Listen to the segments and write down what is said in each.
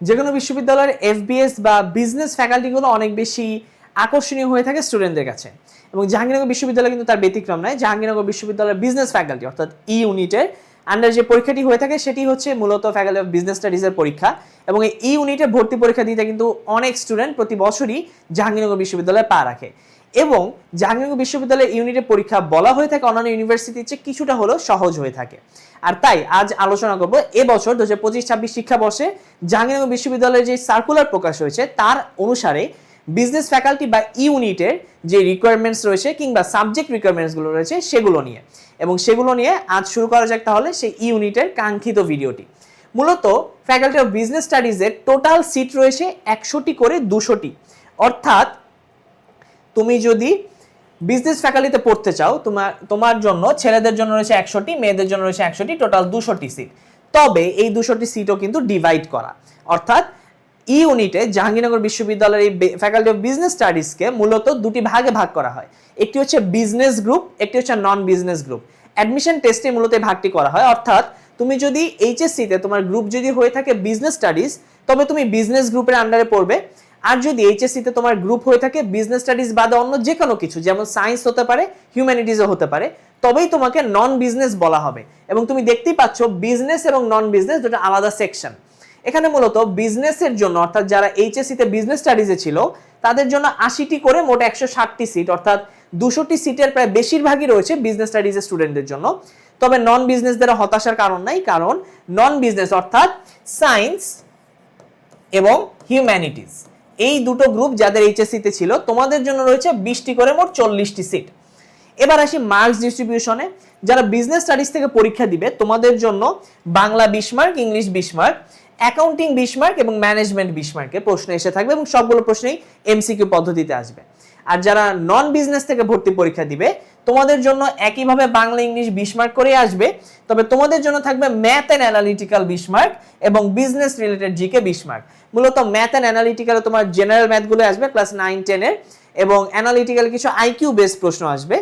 যে কোনো বিশ্ববিদ্যালয়ের এফবিএস বা বিজনেস ফ্যাকাল্টিগুলো অনেক বেশি আকর্ষণীয় হয়ে থাকে স্টুডেন্টদের কাছে। এবং জাহাঙ্গীরনগর বিশ্ববিদ্যালয় কিন্তু তার ব্যতিক্রম নয়। জাহাঙ্গীরনগর বিশ্ববিদ্যালয়ের বিজনেস ফ্যাকাল্টি অর্থাৎ ই ইউনিটের আন্ডার যে পরীক্ষাটি হয়ে থাকে, সেটি হচ্ছে মূলত ফ্যাকাল্টি অফ বিজনেস স্টাডিজের পরীক্ষা। এবং এই ই ইউনিটে ভর্তি পরীক্ষা দিতে কিন্তু অনেক স্টুডেন্ট প্রতি বছরই জাহাঙ্গীরনগর বিশ্ববিদ্যালয়ে পা রাখে। এবং জাহাঙ্গীরনগর বিশ্ববিদ্যালয়ের ইউনিটের পরীক্ষা বলা হয়ে থাকে, অন্যান্য ইউনিভার্সিটির চেয়ে কিছুটা হলেও সহজ হয়ে থাকে। আর তাই আজ আলোচনা করব এবছর দু হাজার পঁচিশ ছাব্বিশ শিক্ষাবর্ষে জাহাঙ্গীরনগর বিশ্ববিদ্যালয়ের যে সার্কুলার প্রকাশ হয়েছে, তার অনুসারে বিজনেস ফ্যাকাল্টি বা ইউনিটের যে রিকোয়ারমেন্টস রয়েছে কিংবা সাবজেক্ট রিকোয়ারমেন্টসগুলো রয়েছে, সেগুলো নিয়ে। এবং সেগুলো নিয়ে আজ শুরু করা যাক তাহলে সেই ইউনিটের কাঙ্ক্ষিত ভিডিওটি মূলত ফ্যাকাল্টি অফ বিজনেস স্টাডিজের টোটাল সিট রয়েছে একশোটি করে দুশোটি। অর্থাৎ তুমি যদি বিজনেস ফ্যাকাল্টিতে পড়তে চাও তোমার তোমার জন্য ছেলেদের জন্য রয়েছে একশোটি, মেয়েদের জন্য রয়েছে একশোটি টোটাল দুশোটি সিট তবে এই দুশোটি সিটও কিন্তু ডিভাইড করা। অর্থাৎ ই ইউনিটে জাহাঙ্গীরনগর বিশ্ববিদ্যালয়ের এই ফ্যাকাল্টি অফ বিজনেস স্টাডিজকে মূলত দুটি ভাগে ভাগ করা হয়। একটি হচ্ছে বিজনেস গ্রুপ একটি হচ্ছে নন বিজনেস গ্রুপ অ্যাডমিশন টেস্টে মূলত এই ভাগটি করা হয়। অর্থাৎ তুমি যদি এইচএসসিতে তোমার গ্রুপ যদি হয়ে থাকে বিজনেস স্টাডিজ তবে তুমি বিজনেস গ্রুপের আন্ডারে পড়বে। আর যদি এইচএসসিতে তোমার গ্রুপ হয়ে থাকে বিজনেস স্টাডিজ বাদে অন্য যে কোনো কিছু, যেমন সায়েন্স হতে পারে হিউম্যানিটিজও হতে পারে, তবেই তোমাকে নন বিজনেস বলা হবে। এবং তুমি দেখতেই পাচ্ছ বিজনেস এবং নন বিজনেস দুটো আলাদা সেকশন এখানে মূলত বিজনেসের জন্য, অর্থাৎ যারা এইচএসসিতে বিজনেস স্টাডিজে ছিল, তাদের জন্য আশিটি করে মোট একশো ষাটটি সিট অর্থাৎ দুশোটি সিটের প্রায় বেশিরভাগই রয়েছে বিজনেস স্টাডিজের স্টুডেন্টদের জন্য। তবে নন বিজনেসদের হতাশার কারণ নাই, কারণ নন বিজনেস অর্থাৎ সায়েন্স এবং হিউম্যানিটিস এই দুটো গ্রুপ যাদের এইচএসসিতে ছিল, তোমাদের জন্য রয়েছে বিশটি করে মোট চল্লিশটি সিট এবার আসি মার্কস ডিস্ট্রিবিউশনে যারা বিজনেস স্টাডিজ থেকে পরীক্ষা দিবে, তোমাদের জন্য বাংলা বিশ মার্ক ইংলিশ বিশ মার্ক অ্যাকাউন্টিং বিশ মার্ক এবং ম্যানেজমেন্ট বিশ মার্কের প্রশ্ন এসে থাকবে এবং সবগুলো প্রশ্নেই এমসিকিউ পদ্ধতিতে আসবে। আর যারা নন বিজনেস থেকে ভর্তি পরীক্ষা দিবে তোমাদের জন্য একইভাবে বাংলা ইংলিশ বিশ মার্ক করে আসবে। তবে তোমাদের জন্য থাকবে ম্যাথ অ্যান্ড অ্যানালিটিক্যাল বিশ মার্ক এবং বিজনেস রিলেটেড জিকে বিশ মার্ক মূলত ম্যাথ অ্যান্ড অ্যানালিটিক্যালে তোমার জেনারেল ম্যাথগুলো আসবে ক্লাস নাইন টেনের এবং অ্যানালিটিক্যাল কিছু আইকিউ বেস প্রশ্ন আসবে।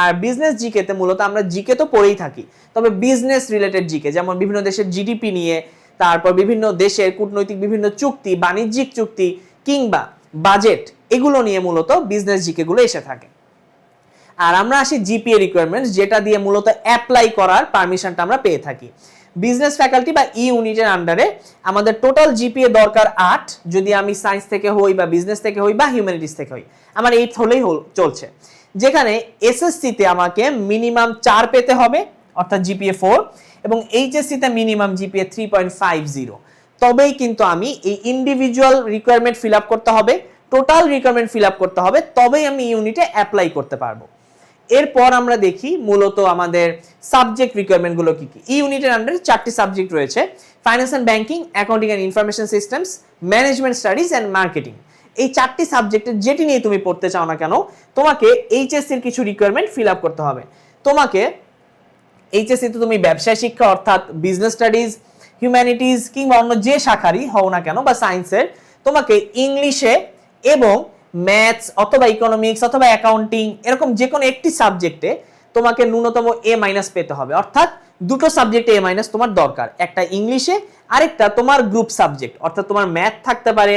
আর বিজনেস জিকেতে মূলত আমরা জিকে তো পড়েই থাকি। তবে বিজনেস রিলেটেড জিকে যেমন বিভিন্ন দেশের জিডিপি নিয়ে, তারপর বিভিন্ন দেশের কূটনৈতিক বিভিন্ন চুক্তি, বাণিজ্যিক চুক্তি কিংবা বাজেট এগুলো নিয়ে মূলত বিজনেস জিকে গুলো এসে থাকে। আর আমরা আসি জিপিএ রিকোয়ারমেন্টস যেটা দিয়ে মূলত অ্যাপ্লাই করার পারমিশনটা আমরা পেয়ে থাকি। বিজনেস ফ্যাকাল্টি বা ই ইউনিটের আন্ডারে আমাদের টোটাল জিপিএ দরকার আট, যদি আমি সায়েন্স থেকে হই বা বিজনেস থেকে হই বা হিউম্যানিটিস থেকে হই। আমার এইট হলেই হল- চলছে। যেখানে এসএসসিতে আমাকে মিনিমাম চার পেতে হবে, অর্থাৎ জিপিএ ফোর এবং এইচএসসিতে minimum GPA three point five zero তবেই কিন্তু আমি এই ইন্ডিভিজুয়াল রিকোয়ারমেন্ট ফিল আপ করতে হবে টোটাল রিকোয়ারমেন্ট ফিল আপ করতে হবে, তবেই আমি ইউনিটে অ্যাপ্লাই করতে পারব। এরপর আমরা দেখি মূলত আমাদের সাবজেক্ট রিকোয়ারমেন্টগুলো কি কি? ইউনিটের আন্ডারে চারটি সাবজেক্ট রয়েছে finance and banking accounting and information systems management studies and marketing এই চারটি সাবজেক্টের যেটি নিয়ে তুমি পড়তে চাও না কেন, তোমাকে এইচএসসির কিছু রিকোয়ারমেন্ট ফিল আপ করতে হবে। তোমাকে এইচএসসিতে তুমি ব্যবসায় শিক্ষা অর্থাৎ বিজনেস স্টাডিজ হিউম্যানিটিজ কিংবা অন্য যে শাখারই হও না কেন বা সায়েন্সের তোমাকে ইংলিশে এবং ম্যাথস অথবা ইকোনমিক্স অথবা অ্যাকাউন্টিং, এরকম যে কোনো একটি সাবজেক্টে তোমাকে ন্যূনতম এ মাইনাস পেতে হবে। অর্থাৎ দুটো সাবজেক্টে এ মাইনাস তোমার দরকার, একটা ইংলিশে আরেকটা তোমার গ্রুপ সাবজেক্ট। অর্থাৎ তোমার ম্যাথ থাকতে পারে,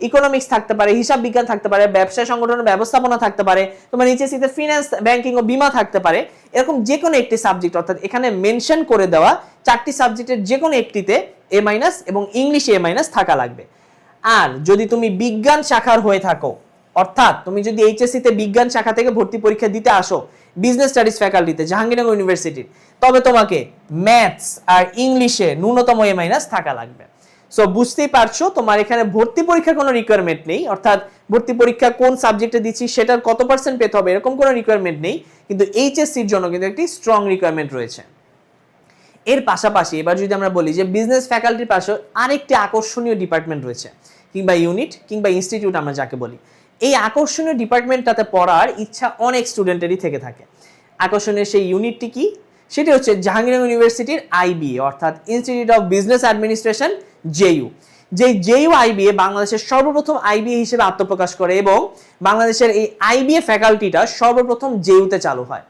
ইকোনমিক্স থাকতে পারে, হিসাব বিজ্ঞান থাকতে পারে ব্যবসা সংগঠনের ব্যবস্থাপনা থাকতে পারে, তোমার এইচএসসিতে ফিনান্স ব্যাংকিং ও বিমা থাকতে পারে, এরকম যে কোনো একটি সাবজেক্ট। অর্থাৎ এখানে মেনশন করে দেওয়া চারটি সাবজেক্টের যে কোনো একটিতে এ মাইনাস এবং ইংলিশে এ মাইনাস থাকা লাগবে। আর যদি তুমি বিজ্ঞান শাখার হয়ে থাকো অর্থাৎ তুমি যদি এইচএসসিতে বিজ্ঞান শাখা থেকে ভর্তি পরীক্ষা দিতে আসো বিজনেস স্টাডিজ ফ্যাকাল্টিতে জাহাঙ্গীরনগর ইউনিভার্সিটির তবে তোমাকে ম্যাথস আর ইংলিশে ন্যূনতম এ মাইনাস থাকা লাগবে। সো বুঝতেই পারছ, তোমার এখানে ভর্তি পরীক্ষার কোনো রিকোয়ারমেন্ট নেই, অর্থাৎ ভর্তি পরীক্ষা কোন সাবজেক্টে দিচ্ছি সেটার কত পার্সেন্ট পেতে হবে, এরকম কোনো রিকোয়ারমেন্ট নেই, কিন্তু এইচএসসির জন্য কিন্তু একটি স্ট্রং রিকোয়ারমেন্ট রয়েছে। এর পাশাপাশি এবার যদি আমরা বলি যে বিজনেস ফ্যাকাল্টির পাশে আরেকটি আকর্ষণীয় ডিপার্টমেন্ট রয়েছে, কিংবা ইউনিট কিংবা ইনস্টিটিউট আমরা যাকে বলি। এই আকর্ষণীয় ডিপার্টমেন্টটাতে পড়ার ইচ্ছা অনেক স্টুডেন্টেরই থেকে থাকে। আকর্ষণীয় সেই ইউনিটটি কি? সেটি হচ্ছে জাহাঙ্গীরনগর ইউনিভার্সিটির আইবিএ অর্থাৎ institute of business administration JU যে জেইউ আইবিএ বাংলাদেশের সর্বপ্রথম আইবিএ হিসেবে আত্মপ্রকাশ করে এবং বাংলাদেশের এই আইবিএ ফ্যাকাল্টিটা সর্বপ্রথম জেইউতে চালু হয়।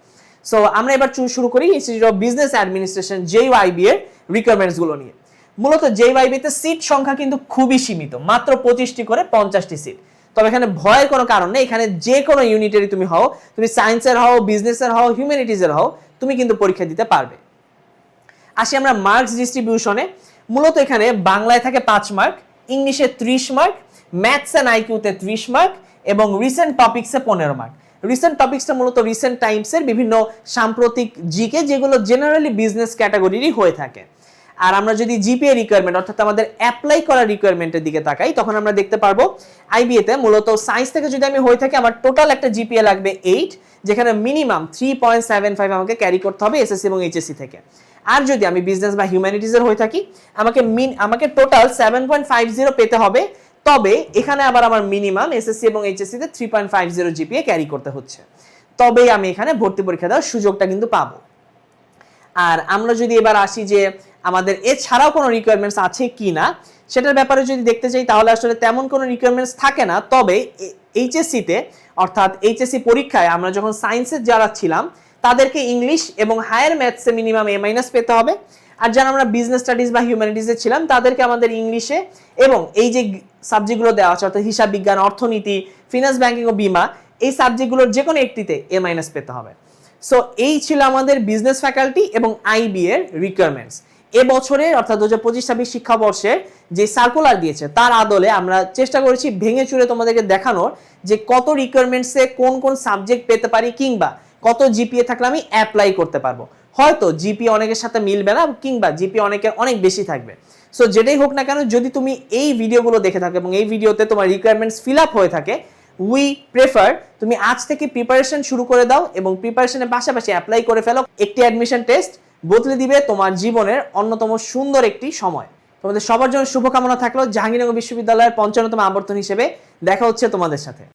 সো আমরা এবার শুরু করি institute of business administration JU IB এর রিকোয়ারমেন্টসগুলো নিয়ে। মূলত জেওয়াইবিতে সিট সংখ্যা কিন্তু খুবই সীমিত, মাত্র পঁচিশটি করে পঞ্চাশটি সিট তবে এখানে ভয়ের কোনো কারণ নেই। এখানে যে কোনো ইউনিটেরই তুমি হও, তুমি সায়েন্সের হও বিজনেসের হও হিউম্যানিটিজের হও, তুমি কিন্তু পরীক্ষা দিতে পারবে। আসি আমরা মার্কস ডিস্ট্রিবিউশনে মূলত এখানে বাংলায় থাকে পাঁচ মার্ক ইংলিশে ত্রিশ মার্ক ম্যাথস অ্যান্ড আইকিউতে ত্রিশ মার্ক এবং রিসেন্ট টপিক্সে পনেরো মার্ক রিসেন্ট টপিক্সটা মূলত রিসেন্ট টাইমসের বিভিন্ন সাম্প্রতিক জিকে যেগুলো জেনারেলি বিজনেস ক্যাটাগরিরই হয়ে থাকে। আর আমরা যদি জিপিএ রিকোয়ারমেন্ট অর্থাৎ আমাদের অ্যাপ্লাই করা রিকোয়ারমেন্টের দিকে তাকাই, তখন আমরা দেখতে পারব আইবিএতে মূলত সায়েন্স থেকে যদি আমি হয়ে থাকি, আমার টোটাল একটা জিপিএ লাগবে এইট যেখানে minimum three point seven five আমাকে ক্যারি করতে হবে এসএসসি এবং এইচএসসি থেকে। আর যদি আমি বিজনেস বা হিউম্যানিটিজের হয়ে থাকি, আমাকে মিন আমাকে total seven point five zero পেতে হবে, তবে এখানে আবার আমার মিনিমাম এসএসসি এবং এইচএসসি তে three point five zero GPA carry করতে হচ্ছে। তবেই আমি এখানে ভর্তি পরীক্ষা দেওয়ার সুযোগটা কিন্তু পাবো। আর আমরা যদি এবার আসি যে আমাদের এছাড়াও কোনো রিকোয়ারমেন্টস আছে কি না, সেটার ব্যাপারে যদি দেখতে চাই, তাহলে আসলে তেমন কোনো রিকোয়ারমেন্টস থাকে না। তবে এইচএসসিতে অর্থাৎ এইচএসসি পরীক্ষায় আমরা যখন সায়েন্সের যারা ছিলাম, তাদেরকে ইংলিশ এবং হায়ার ম্যাথসে মিনিমাম এ মাইনাস পেতে হবে। আর যারা আমরা বিজনেস স্টাডিজ বা হিউম্যানিটিসে ছিলাম, তাদেরকে আমাদের ইংলিশে এবং এই যে সাবজেক্টগুলো দেওয়া আছে, অর্থাৎ হিসাব বিজ্ঞান, অর্থনীতি ফিনান্স ব্যাংকিং ও বিমা, এই সাবজেক্টগুলোর যে কোনো একটিতে এ মাইনাস পেতে হবে। সো এই ছিল আমাদের বিজনেস ফ্যাকাল্টি এবং আইবি এর রিকোয়ারমেন্টস এবছরের অর্থাৎ দু হাজার পঁচিশ ছাব্বিশ শিক্ষাবর্ষে যে সার্কুলার দিয়েছে, তার আদলে আমরা চেষ্টা করেছি ভেঙে চুরে তোমাদেরকে দেখানোর যে কত রিকোয়ারমেন্টসে কোন কোন সাবজেক্ট পেতে পারি কিংবা কত জিপিএ থাকলে আমি অ্যাপ্লাই করতে পারব। হয়তো জিপি অনেকের সাথে মিলবে না কিংবা জিপি অনেকের অনেক বেশি থাকবে। সো যেটাই হোক না কেন, যদি তুমি এই ভিডিওগুলো দেখে থাকো এবং এই ভিডিওতে তোমার রিকোয়ারমেন্টস ফিল আপ হয়ে থাকে উই প্রেফার তুমি আজ থেকে প্রিপারেশন শুরু করে দাও এবং প্রিপারেশনের পাশাপাশি অ্যাপ্লাই করে ফেলো একটি অ্যাডমিশন টেস্ট বদলে দিবে তোমার জীবনের অন্যতম সুন্দর একটি সময়। তোমাদের সবার জন্য শুভকামনা থাকল জাহাঙ্গীরনগর বিশ্ববিদ্যালয়ের পঞ্চান্নতম আবর্তন হিসেবে। দেখা হচ্ছে তোমাদের সাথে।